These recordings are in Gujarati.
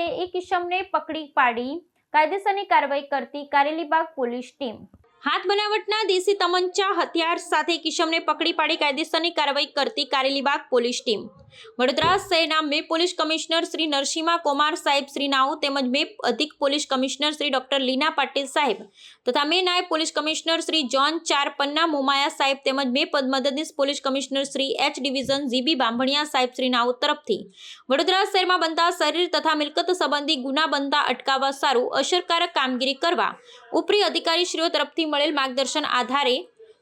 એક ઇસમને પકડી પાડી કાયદેસરની કાર્યવાહી કરતી કારેલીબાગ પોલીસ ટીમ હાથ બનાવટના દેશી તમંચા હથિયાર સાથે કિશમને પકડી પાડી કાયદેસરની કાર્યવાહી કરતી કારેલીબાગ પોલીસ ટીમ. વડોદરા શહેરના મે પોલીસ કમિશનર શ્રી નરસિંહા કુમાર સાહેબ, શ્રી નાઉ તેમજ મે અધિક police commissioner Shri doctor Leena Patil સાહેબ તથા મે નાયબ પોલીસ કમિશનર શ્રી જોન ચાર પન્ના, મોમાયા સાહેબ તેમજ મે મદદનીશ police commissioner Shri H division G B Bambhaniya સાહેબ, શ્રી નાઉ તરફથી. વડોદરા શહેરમાં બનતા શરીર તથા મિલકત સંબંધી ગુના બનતા અટકાવવા સારું અસરકારક કામગીરી કરવા ઉપરી અધિકારીશ્રીઓ તરફથી મળેલ માર્ગદર્શન આધારે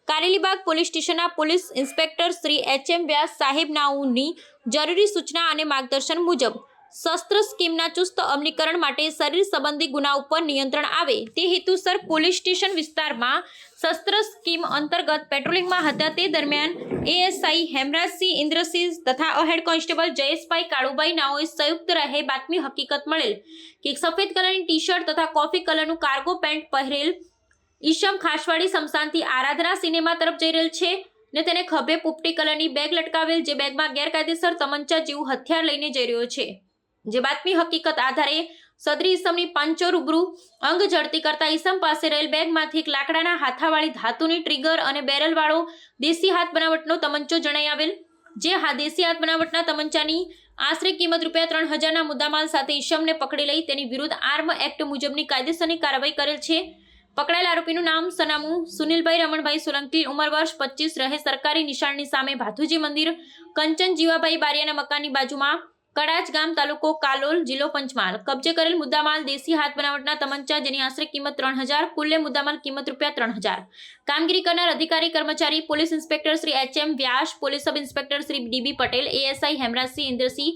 કારેલીબાગ પોલીસ સ્ટેશનના police inspector Shri H M Vyas સાહેબનાઓની જરૂરી સૂચના અને માર્ગદર્શન મુજબ શસ્ત્ર સ્કીમના ચુસ્ત અમલીકરણ માટે શરીર સંબંધી ગુના ઉપર નિયંત્રણ આવે તે હેતુસર પોલીસ સ્ટેશન વિસ્તારમાં શસ્ત્ર સ્કીમ અંતર્ગત પેટ્રોલિંગમાં હતા. તે દરમિયાન એએસઆઈ હેમરાજસિંહ ઇન્દ્રસિંહ તથા હેડ કોન્સ્ટેબલ જયેશભાઈ કાળુભાઈ નાઓએ સંયુક્ત રહે બાતમી હકીકત મળેલ કે સફેદ કલરની ટી શર્ટ તથા કોફી કલરનું કાર્ગો પેન્ટ પહેરેલ ઈશમ ખાસવાડી સમસાનથી આરાધના સિનેમા તરફ જઈ રહેલ છે ને તેને ખભે પોપટી કલરની બેગ લટકાવેલ જે બેગમાં ગેરકાયદેસર તમંચા જેવું હથિયાર લઈને જઈ રહ્યો છે. જે બાતમી હકીકત આધારે સદરી ઈસમની પાંચો રૂબરૂ અંગ ઝડતી કરતા ઈસમ પાસે રહેલ બેગમાંથી એક લાકડાના હાથાવાળી ધાતુની ટ્રિગર અને બેરલવાળો દેશી હાથ બનાવટનો તમંચો જણાઈ આવેલ, જે હા દેશી હાથ બનાવટના તમંચાની આશરે કિંમત રૂપિયા ત્રણ હજારના મુદ્દામાલ સાથે ઈશમને પકડી લઈ તેની વિરુદ્ધ આર્મ એક્ટ મુજબની કાયદેસરની કાર્યવાહી કરેલ છે. પકડાયેલ આરોપીનું નામ સનામું સુનિલભાઈ રમણભાઈ સોલંકી, ઉંમર વર્ષ પચીસ, રહે સરકારી નિશાળની સામે ભાથુજી મંદિર, કંચન જીવાભાઈ બારિયાના મકાનની બાજુમાં કડાચ ગામ તાલુકો કાલોલ જિલ્લો પંચમહાલ. કબજે કરેલ મુદ્દામાલ દેશી હાથ બનાવટના તમંચા, જેની આશરે કિંમત ત્રણ હજાર, કુલ્લે મુદ્દામાલ કિંમત રૂપિયા ત્રણ હજાર. કામગીરી કરનાર અધિકારી, કર્મચારી, police inspector Shri H M Vyas, police sub inspector Shri D B Patel, ASI Hemrajsinh Indrasinh,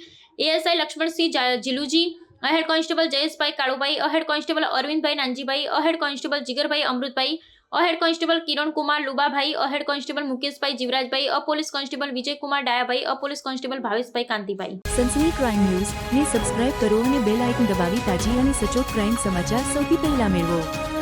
ASI Laxmansinh Jiluji head constable Jayeshbhai Kalubhai, head constable Arvindbhai Nanjibhai, head constable Jigarbhai Amrutbhai, head constable Kirankumar Lubabhai, head constable Mukeshbhai Jivrajbhai અપોલીસ constable Vijaykumar Dayabhai અપોલીસ constable Bhaveshbhai Kantibhai. સનસની crime news ને સબસ્ક્રાઇબ કરો અને બેલ આઇકન દબાવી તાજી અને સચોટ ક્રાઇમ સમાચાર સૌથી પહેલા મેળવો.